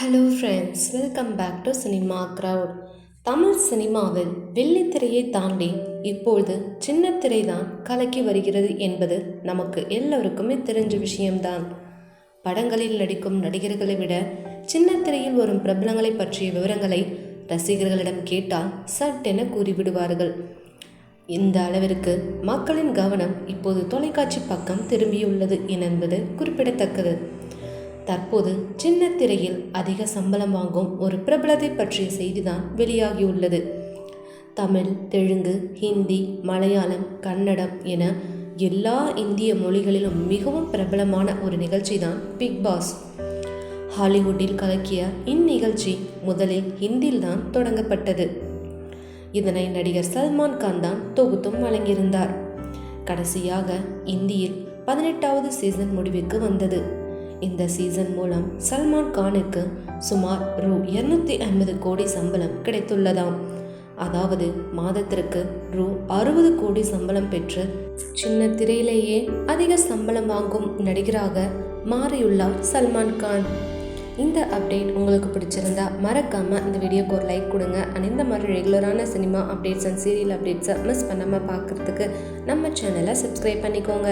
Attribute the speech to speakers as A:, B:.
A: Hello friends welcome back to cinema crowd Tamil சினிமாவில் வெள்ளித்திரையை தாண்டி இப்பொழுது சின்ன திரை தான் கலக்கி வருகிறது என்பது நமக்கு எல்லோருக்குமே தெரிஞ்ச விஷயம்தான். படங்களில் நடிக்கும் நடிகர்களை விட சின்ன திரையில் வரும் பிரபலங்களை பற்றிய விவரங்களை ரசிகர்களிடம் கேட்டால் சட்டென கூறிவிடுவார்கள். இந்த அளவிற்கு மக்களின் கவனம் இப்போது தொலைக்காட்சி பக்கம் திரும்பியுள்ளது என்பது குறிப்பிடத்தக்கது. தற்போது சின்ன திரையில் அதிக சம்பளம் வாங்கும் ஒரு பிரபலத்தை பற்றிய செய்திதான் வெளியாகியுள்ளது. தமிழ் தெலுங்கு ஹிந்தி மலையாளம் கன்னடம் என எல்லா இந்திய மொழிகளிலும் மிகவும் பிரபலமான ஒரு நிகழ்ச்சி தான் பிக் பாஸ். ஹாலிவுட்டில் கலக்கிய இந்நிகழ்ச்சி முதலில் ஹிந்தியில் தான் தொடங்கப்பட்டது. இதனை நடிகர் சல்மான் கான் தான் தொகுத்தும் வழங்கியிருந்தார். கடைசியாக இந்தியில் பதினெட்டாவது சீசன் முடிவுக்கு வந்தது. இந்த சீசன் மூலம் சல்மான் கானுக்கு சுமார் ரூ இருநூத்தி ஐம்பது கோடி சம்பளம் கிடைத்துள்ளதாம். அதாவது மாதத்திற்கு ரூ அறுபது கோடி சம்பளம் பெற்று சின்ன திரையிலேயே அதிக சம்பளம் வாங்கும் நடிகராக மாறியுள்ளார் சல்மான் கான். இந்த அப்டேட் உங்களுக்கு பிடிச்சிருந்தா மறக்காமல் இந்த வீடியோக்கு ஒரு லைக் கொடுங்க. அண்ட் இந்த மாதிரி ரெகுலரான சினிமா அப்டேட்ஸ் அண்ட் சீரியல் அப்டேட்ஸை மிஸ் பண்ணாமல் பார்க்குறதுக்கு நம்ம சேனலை சப்ஸ்கிரைப் பண்ணிக்கோங்க.